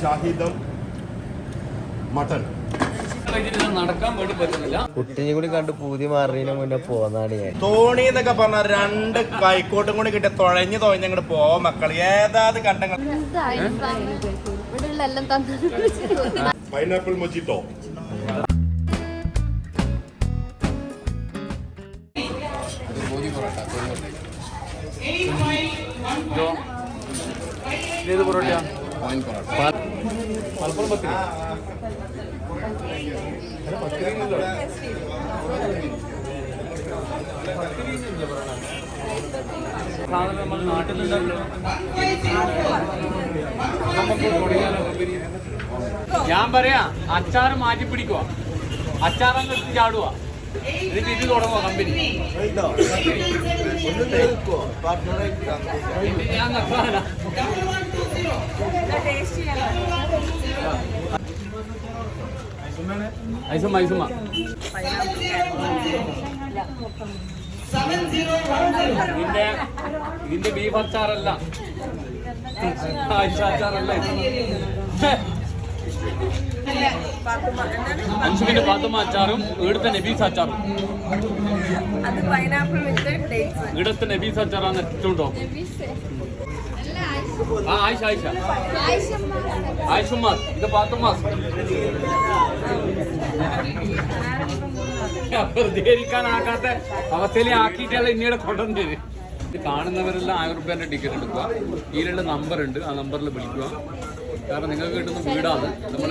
ഷാഹിദം mutton നടക്കാൻ വേണ്ടി പറ്റുന്നില്ല കുട്ടിനെ കൂടി കണ്ട് പൂതി മാറിയതിന് മുന്നേ പോന്നാണ് ഞാൻ. തോണി എന്നൊക്കെ പറഞ്ഞ രണ്ട് കൈക്കോട്ടും കൂടി കിട്ടിയ തുഴഞ്ഞു തുഴഞ്ഞ് അങ്ങോട്ട് പോ മക്കൾ ഏതാത് കണ്ടങ്ങൾ. Pineapple mojito? പൊറോട്ട പൊറോട്ട മലപ്പുറം പത്തിരി. സാധനം നമ്മൾ പൊടിയാലോ ഞാൻ പറയാ അച്ചാർ മാറ്റി പിടിക്കുക അച്ചാറങ്ങ് ചാടുക ഇത് തുടങ്ങോ കമ്പനി? ഐസുമ്മ ഐസുമ്മ. ഇതിന്റെ ഇതിന്റെ ബീഫ് അച്ചാറല്ല. അച്ചാറല്ല ഇത്. അൻസുവിന്റെ പാത്തുമ്മ അച്ചാറും ഇവിടുത്തെ നബീസ് അച്ചാറും. ഇവിടുത്തെ നബീസ് അച്ചാറാണ് ഏറ്റവും ടോപ്പ് ആ ആയിഷ ആയിഷ. ആയിഷുമാസ് ഇത് പാത്തുമാസ് പ്രതികരിക്കാനാകാത്ത അവസ്ഥയിൽ ആക്കിയിട്ടാണ് ഇന്നീട് കൊണ്ടുവന്നത്. ഇത് കാണുന്നവരെല്ലാം ആയിരം റുപ്യന്റെ ടിക്കറ്റ് എടുക്കുക. ഇതിലുള്ള നമ്പർ ഉണ്ട്. ആ നമ്പറിൽ വിളിക്കുക. കാരണം നിങ്ങൾക്ക് കിട്ടുന്ന വീടാണ്. നമ്മൾ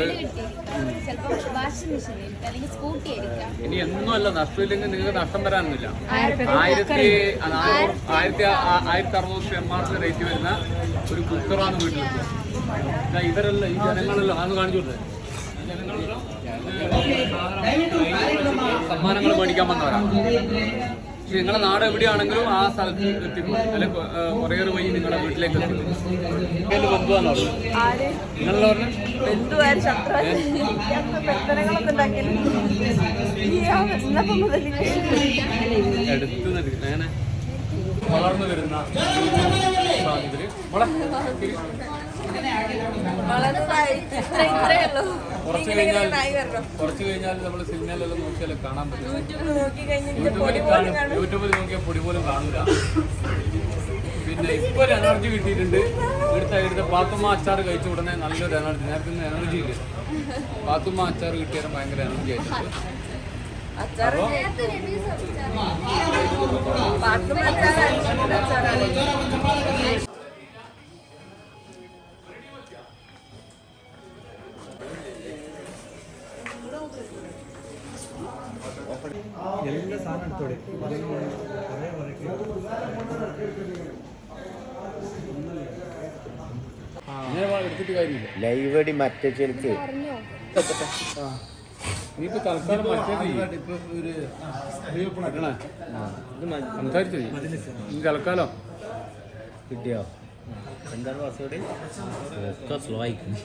ഇനി എന്നും അല്ല നഷ്ടമില്ലെങ്കിൽ നിങ്ങൾക്ക് നഷ്ടം വരാനൊന്നുമില്ല ആയിരത്തി ആയിരത്തി ആയിരത്തി അറുന്നൂറ് എം ആർ പി റേറ്റ് വരുന്ന ഒരു കുക്കറാണ് വീട്ടിൽ ഇവരല്ല ഈ ജനങ്ങളല്ലോ അതൊന്ന് കാണിച്ചു ജനങ്ങളല്ലോ സമ്മാനങ്ങൾ മേടിക്കാൻ വന്നവരാണ്. നിങ്ങളുടെ നാട് എവിടെയാണെങ്കിലും ആ സ്ഥലത്ത് എത്തിക്കും അല്ലെ കൊറിയർ വഴി നിങ്ങളുടെ വീട്ടിലേക്ക് എത്തിക്കും എടുത്തു അങ്ങനെ വളർന്നു വരുന്ന സാഹചര്യം കുറച്ച് കഴിഞ്ഞാൽ കുറച്ച് കഴിഞ്ഞാൽ നമ്മൾ സിനിമയിലെല്ലാം കാണാൻ പറ്റും. യൂട്യൂബിൽ നോക്കിയാൽ പൊടി പോലും കാണില്ല പിന്നെ ഇപ്പൊ ഒരു എനർജി കിട്ടിയിട്ടുണ്ട്. ഇവിടുത്തെ ഇവിടുത്തെ പാത്തുമ്മ അച്ചാർ കഴിച്ച ഉടനെ നല്ലൊരു എനർജി നേരത്തെ എനർജി ഇല്ല? പാത്തുമ്മ അച്ചാർ കിട്ടിയാൽ ഭയങ്കര എനർജി ആയിട്ടുണ്ട്. അപ്പൊ ലൈവ് അടി മറ്റേ ചെലുക്ക് തൽക്കാലം കിട്ടിയോ? എന്താണ് പാസ്വേഡ് ഒക്കെ സ്ലോ ആയിക്കും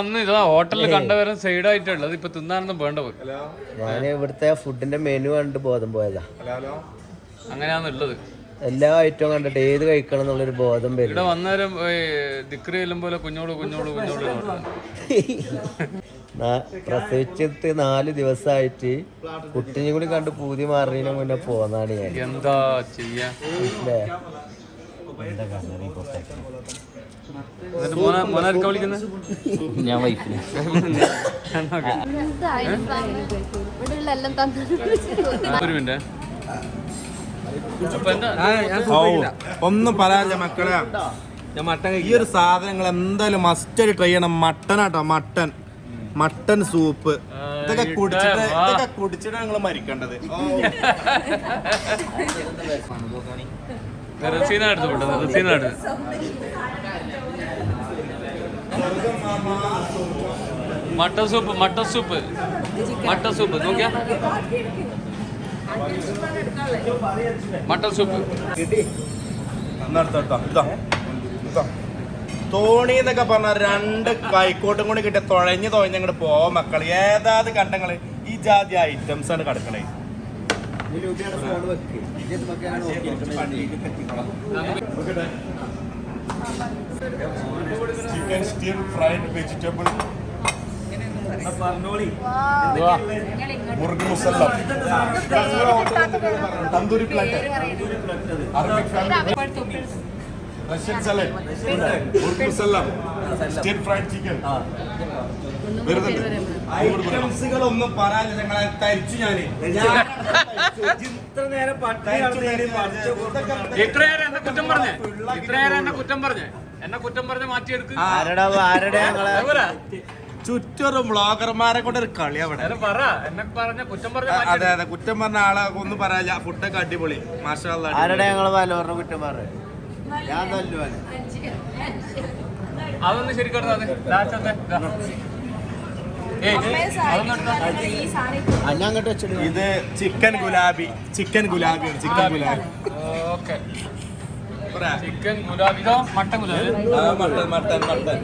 അന്ന് ഇതാ ഹോട്ടലിൽ കണ്ടവരും സൈഡായിട്ടുള്ളത് ഇപ്പൊ തിന്നാനൊന്നും വേണ്ട പോയി. ഞാൻ ഇവിടുത്തെ ഫുഡിന്റെ മെനു കണ്ട് ബോധം പോയതാ. അങ്ങനെയാണ് ഉള്ളത് എല്ലാ ഐറ്റവും കണ്ടിട്ട് ഏത് കഴിക്കണം എന്നുള്ളൊരു ബോധം ഇവിടെ വരും വന്നേരം ദിക്രി പോലെ കുഞ്ഞോളൂ കുഞ്ഞോളൂ കുഞ്ഞോളൂ പ്രസവിച്ചിട്ട് നാല് ദിവസമായിട്ട് കുട്ടിനെ കൂടി കണ്ട് പൂതി മാറിയതിന് മുന്നേ പോന്നാണ് ഞാൻ. എന്താ ചെയ്യാ? ഞാൻ വൈഫിന്. ഇവിടെയുള്ള എല്ലാം തന്നു. ഒരു മിനിറ്റ്. ഒന്നും പറയാല്ല മക്കളെ ഈ ഒരു സാധനങ്ങൾ എന്തായാലും മസ്റ്റ് ട്രൈ ചെയ്യണം. മട്ടൻ ആട്ടോ മട്ടൻ. Mutton soup. ഇതൊക്കെ കുടിച്ചിട്ട്. ഇതൊക്കെ കുടിച്ചിട്ട് ഞങ്ങൾ മരിക്കേണ്ടത്. Mutton soup mutton soup. Mutton soup നോക്കിയാ? മട്ടൻ സൂപ്പ് തോണി എന്നൊക്കെ പറഞ്ഞ രണ്ട് കൈക്കോട്ടും കൂടി കിട്ടിയ തുഴഞ്ഞ് തുഴഞ്ഞ് പോ മക്കൾ ഏതാത് കണ്ടങ്ങൾ? ഈ ജാതി ഐറ്റംസ് ആണ് കിടക്കണേ. Stir fried vegetable murgh musallam. Tandoori plate Arabic family Russian salad murgh musallam. Stir fried chicken ഐറ്റംസുകൾ ഒന്നും പറയാനില്ല. ഞങ്ങളെ തരിച്ചു ഞാൻ. ഇത്രയേറെ എന്നെ കുറ്റം പറഞ്ഞേ? ഇത്രയേറെ എന്നെ കുറ്റം പറഞ്ഞേ? എന്നെ കുറ്റം പറഞ്ഞ് മാറ്റിയെടുക്കും. ആരടാ ആരടെ ഞങ്ങളെ? അതുപോലെ ചുറ്റൊരു വ്ളോഗർമാരെ കൊണ്ട് ഒരു കളി അവിടെ. നേരെ പറ എന്നെ പറഞ്ഞ കുറ്റം പറഞ്ഞ അതെ അതെ കുറ്റം പറഞ്ഞ ആളെ ഒന്നും പറയാ ഫുഡൊക്കെ അടിപൊളി. മാഷാള്ള ആരടെ വലോറിനെ കുറ്റം പറയാം? ഞാൻ അതൊന്ന് ശരിക്കും ഇത് ചിക്കൻ ഗുലാബി. ചിക്കൻ ഗുലാബി ചിക്കൻ ഗുലാബി. ചിക്കൻ ഗുലാബി. മട്ടൻ ഗുലാബി. ആ, മട്ടൻ മട്ടൻ മട്ടൻ.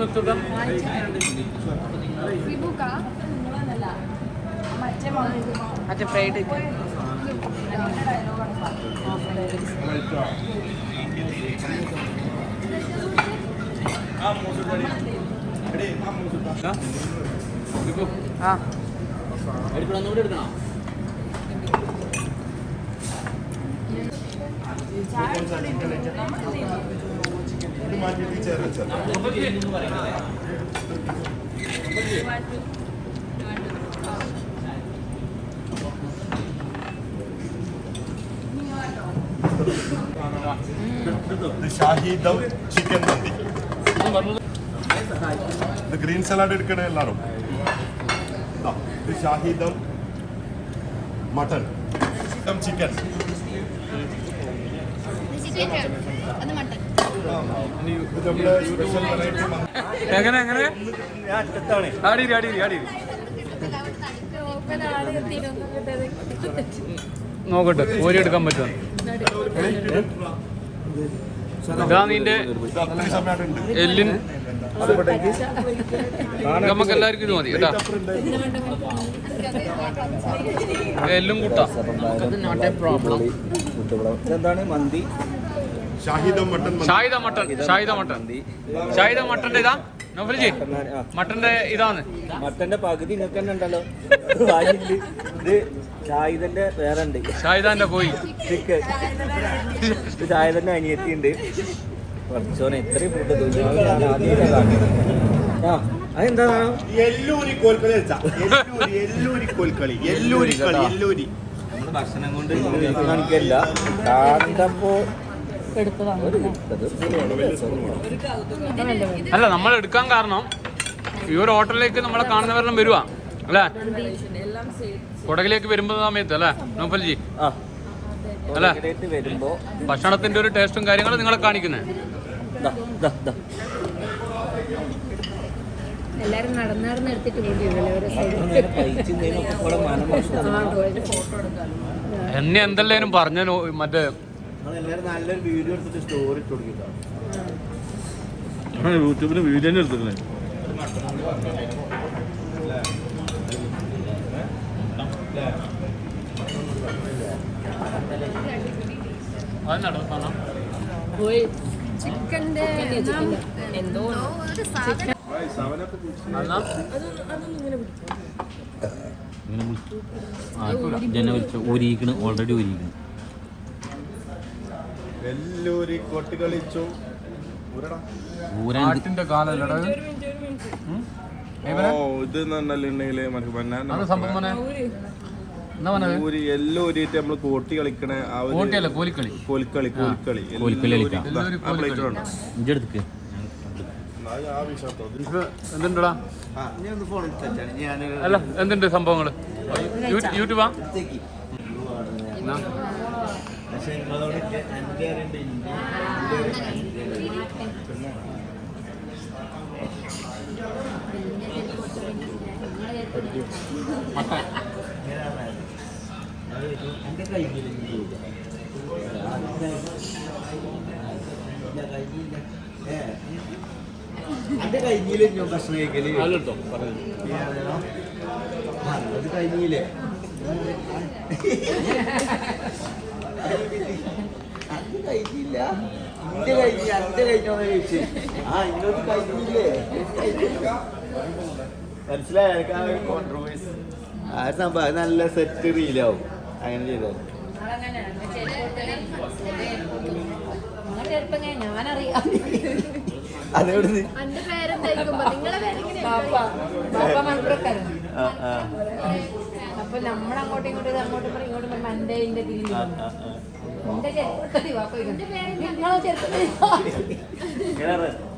നിർത്തുക മറ്റേ ഫ്രൈഡ് എടീ, ആ മൂസ ആ ഇത് മാറ്റിയിട്ട് ചേർത്ത് വെച്ചോ. ഇത് ഷാഹിദം ചിക്കൻ മന്തി. ഇത് ഗ്രീൻ സലാഡ് എടുക്കണേ എല്ലാവരും. ഷാഹിദം മട്ടൺ. ചിക്കൻ എങ്ങനെ എങ്ങനെ? ആടിരി ആടിരി ആടിരി നോക്കട്ടെ ഓരി എടുക്കാൻ പറ്റുമോ? ഇതാ നിന്റെ എല്ലിൻ നമുക്ക് എല്ലാവർക്കും ഇത് മതി കേട്ടാ. എല്ലും കൂട്ടാ. എന്താണ് മന്തി? ഷാഹിദ മട്ടൺ ഷാഹിദ മട്ടൺ ഷാഹിദ മട്ടൺ ഷാഹിദ മട്ടന്റെ ഇതാ നോഫലിജി മട്ടന്റെ ഇതാണ് മട്ടന്റെ പകുതി നിങ്ങൾക്ക് തന്നെ ഉണ്ടല്ലോ ഇത് ഷാഹിദന്റെ വേറെ ഉണ്ട് ഷാഹിദാന്റെ പോയി. ചിക്ക് ഷാഹിദന്റെ അനിയത്തി ഉണ്ട് പഠിച്ചോനെ ഇത്രയും ഫുഡ് ആ എല്ലൂരി കോൽക്കളി എല്ലൂരി എല്ലൂരി കോൽക്കളി. എല്ലൂരി കളി എല്ലൂരി ഭക്ഷണം കൊണ്ട് കാണിക്കല്ല. കണ്ടപ്പോ ഒരു അല്ല നമ്മൾ എടുക്കാൻ കാരണം ഈ ഒരു ഹോട്ടലിലേക്ക് നമ്മളെ കാണുന്നവരെല്ലാം വരുവാ. അല്ലേ? കുടകിലേക്ക് വരുമ്പോൾ സമയത്ത് അല്ലേ? നോഫൽജി? ആ. അല്ല. ഭക്ഷണത്തിന്റെ ഒരു ടേസ്റ്റും കാര്യങ്ങളും നിങ്ങളെ കാണിക്കുന്നത് ദാ, ദാ, ദാ. എല്ലാരും നടന്ന് നടന്ന് എടുത്തിട്ട് എന്നെ എന്തെല്ലാരും പറഞ്ഞ മറ്റേ നല്ലൊരു വീഡിയോ എടുത്തിട്ട് സ്റ്റോറി ഇട്ട് യൂട്യൂബിൽ വീഡിയോ എടുത്തിട്ടില്ലേ ചിക്കന്റെ എന്തോ? ജന ഊരിക്കണ് ഓൾറെഡി ഊരിക്കണ് എല്ലൂരി കൊട്ടി കളിച്ചു. ഊരടാ. ഊരാൻ ആട്ടിന്റെ കാലല്ലടാ ഇത്? ഓ ഇത് നല്ലുണ്ടെങ്കിൽ എല്ലാം നമ്മൾ കോട്ടി കളിക്കണ ആ ഒരു കോട്ടിയല്ല കോലിക്കളി. കളിക്കാം. ഇഞ്ചി എന്തുണ്ടടാ? ഒന്ന് ഫോൺ എടുത്താണ് ഞാൻ അല്ല എന്തുണ്ട് സംഭവങ്ങൾ? യൂ- യൂട്യൂബാ? എന്നാ? മട്ടൻ. എന്റെ കഴിഞ്ഞില്ലേ ഞാൻ ഭക്ഷണം കഴിക്കൽ അത് കഴിഞ്ഞില്ലേ അത് കഴിഞ്ഞില്ല എന്റെ കഴിഞ്ഞ അന്റെ കഴിഞ്ഞോന്ന് ചോദിച്ചു ആ ഇന്നോട് കഴിഞ്ഞില്ലേ മനസ്സിലായ കോൺട്രവേഴ്സ് ആ സംഭവം നല്ല സെറ്റ് റീലാവും അങ്ങനെ ചെയ്തോ? ഞാനറിയാം അതെവിടുന്ന്? എന്റെ അപ്പൊ നമ്മൾ അങ്ങോട്ടും ഇങ്ങോട്ടും അങ്ങോട്ടും പറയും ഇങ്ങോട്ടും പറയുമ്പോ എന്റെ ഇതിന്റെ തിരിഞ്ഞു. എന്റെ ചെറുപ്പത്തിൽ പാപ്പ ചോദിക്കും, നിങ്ങളെ ചെറുപ്പത്തിൽ.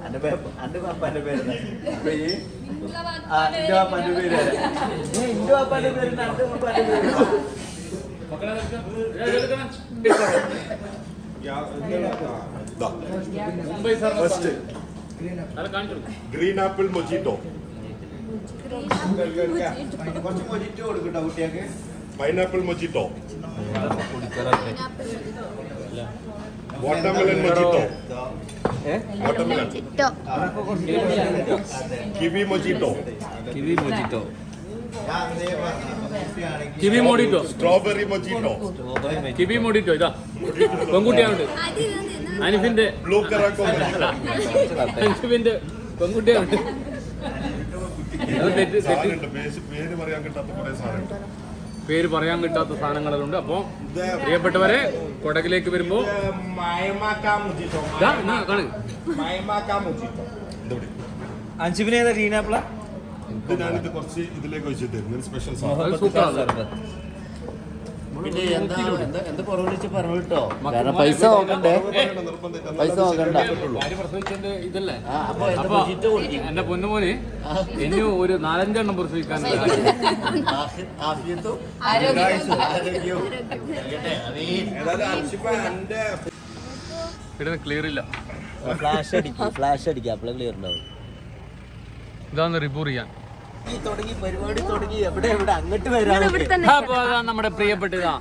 അന്റെ പേര് അന്റെ പാപ്പാന്റെ പേരെന്താ? അപ്പൊ ഈ ആ, ഇന്റെ പാപ്പാന്റെ പേര്. ആരാ? ഏ, ഇന്റെ പാപ്പാന്റെ പേര് അന്റെ പാപ്പാന്റെ പേര്. First green apple mojito pineapple mojito watermelon mojito watermelon kiwi mojito kiwi mojito kiwi mojito strawberry mojito kiwi mojito ഇതാ. പെൺകുട്ടിയാണുണ്ട്. അനിഫിന്റെ അനിഫിന്റെ തെറ്റ് പേര് പറയാൻ കിട്ടാത്ത കുറെ സാധനമുണ്ട്. പേര് പറയാൻ കിട്ടാത്ത സാധനങ്ങളുണ്ട്. അപ്പോൾ പ്രിയപ്പെട്ടവരെ കൊടകിലേക്ക് വരുമ്പോ മൈമാക്ക മൊജിറ്റോ. ഇതാ എന്നാ ഞാനിത് കുറച്ച് ഇതിലേക്ക് വെച്ചിട്ടായിരുന്നു സ്പെഷ്യൽ പിന്നെ എന്താ എന്താ എന്താ കുറവ് വെച്ച് പറഞ്ഞു കേട്ടോ കാരണം പൈസ നോക്കണ്ടേ? നോക്കണ്ട. ഇതല്ലേ. എന്റെ പൊന്നുമോന് ഇനി ഒരു നാലഞ്ചെണ്ണം പ്രസവിക്കാൻ ഇവിടെ ക്ലിയർ ഇല്ല. ഫ്ലാഷ് അടിക്കാം ഫ്ലാഷ് അടിക്കുക അപ്പോഴേ ക്ലിയർ ഉണ്ടാവും എവിടെ അങ്ങോട്ട് വരാനൊക്കെ അപ്പൊ അതാ നമ്മുടെ പ്രിയപ്പെട്ടതാ.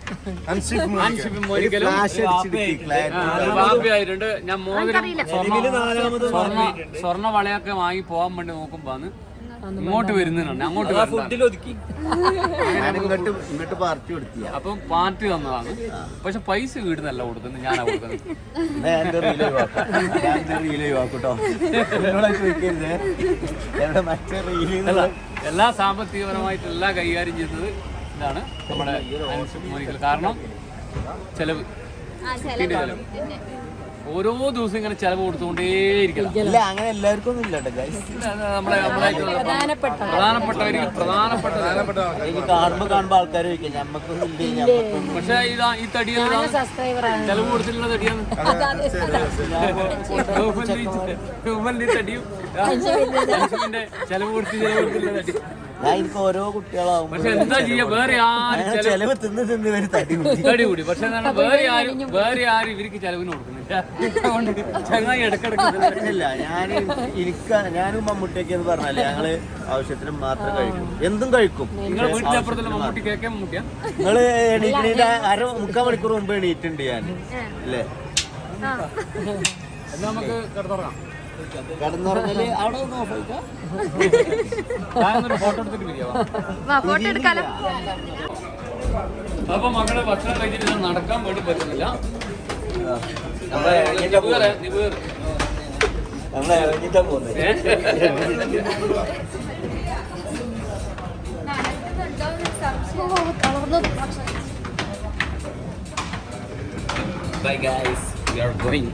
ഞാൻ മോതിരം സ്വർണ സ്വർണ സ്വർണ വളയൊക്കെ വാങ്ങി പോകാൻ വേണ്ടി നോക്കുമ്പോന്ന് ഇങ്ങോട്ട് വരുന്നതിനാണ് അങ്ങോട്ട് ഫുഡിൽ ഒതുക്കി. ഇങ്ങോട്ട് ഇങ്ങോട്ട് പാർട്ടി കൊടുത്തി അപ്പം പാർട്ടി തന്നതാണ്. പക്ഷെ പൈസ വീടുന്നല്ല കൊടുക്കുന്നത് ഞാനാ കൊടുക്കുന്നത്. എല്ലാ സാമ്പത്തികപരമായിട്ട് എല്ലാം കൈകാര്യം ചെയ്യുന്നത് ഇതാണ് നമ്മുടെ കാരണം ചെലവ്. ആ കുട്ടീന്റെ ചെലവ്. ചെലവ് ഓരോ ദിവസം ഇങ്ങനെ ചെലവ് കൊടുത്തുകൊണ്ടേയിരിക്കണം. ഇല്ല അങ്ങനെ എല്ലാവർക്കും ഒന്നും ഇല്ല നമ്മളെ നമ്മളെ പ്രധാനപ്പെട്ട പ്രധാനപ്പെട്ടവർക്ക് പ്രധാനപ്പെട്ട എനിക്ക് കാണുമ്പോ കാണുമ്പോ ആൾക്കാർ ചോദിക്കാം ഞമ്മക്കൊന്നും ഇല്ല ഞമ്മക്കൊന്നും പക്ഷെ ഇതാ ഈ തടിയാണ് ചെലവ് കൊടുത്തിട്ടുള്ള തടിയാണ്. തടിയും. ചെലവ് കൊടുത്ത് ചെലവ് കൊടുത്തിട്ടുള്ള തടി. എനിക്ക് ഓരോ കുട്ടികളാവും പക്ഷെ എന്താ ചെയ്യാ? വേറെ ആരും ചെലവ് തിന്ന് തിന്ന് ഇവർ തടി കൂടി. തടി കൂടി. പക്ഷെ എന്താണ് വേറെ ആരും വേറെ ആരും ഇവർക്ക് ചെലവിന് അതുകൊണ്ട് ചങ്ങായി ഇടക്കിടക്ക് ഇല്ല ഞാൻ എനിക്ക് ഞാനും മമ്മൂട്ടിയൊക്കെ എന്ന് പറഞ്ഞാൽ ഞങ്ങൾ ആവശ്യത്തിന് മാത്രം കഴിക്കും. എന്തും കഴിക്കും. നിങ്ങൾ എണീറ്റിന്റെ അര മുക്കാൽ മണിക്കൂർ മുമ്പ് എണീറ്റുണ്ട് ഞാൻ അല്ലേ? എന്നാ നമുക്ക് കിടന്നുറങ്ങാം. കിടന്നുറങ്ങൽ അവിടെ ഒന്ന് ഓഫ് ആയിക്കാ? ഞാനൊരു ഫോട്ടോ എടുത്തിട്ട് പിരിയാവാം ഫോട്ടോ എടുക്കാലോ. അപ്പൊ മകളെ ഭക്ഷണം കഴിച്ചിട്ട് നടക്കാൻ വേണ്ടി പറ്റുന്നില്ല. നമ്മളെ പോകുന്നത് ഗൈസ് വി ആർ ഗോയിങ്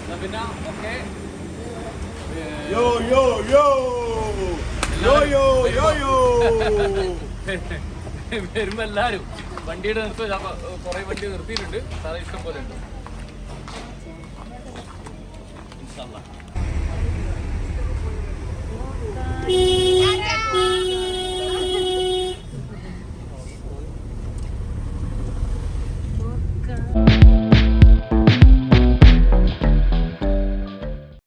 എന്നാ പിന്നെ okay yo yo yo yo yo yo യോ വരുമ്പോ എല്ലാരും വണ്ടിയുടെ നിർത്തി? കുറേ വണ്ടി നിർത്തിയിട്ടുണ്ട്. സാറേ ഇഷ്ടം പോലെ ഉണ്ട്.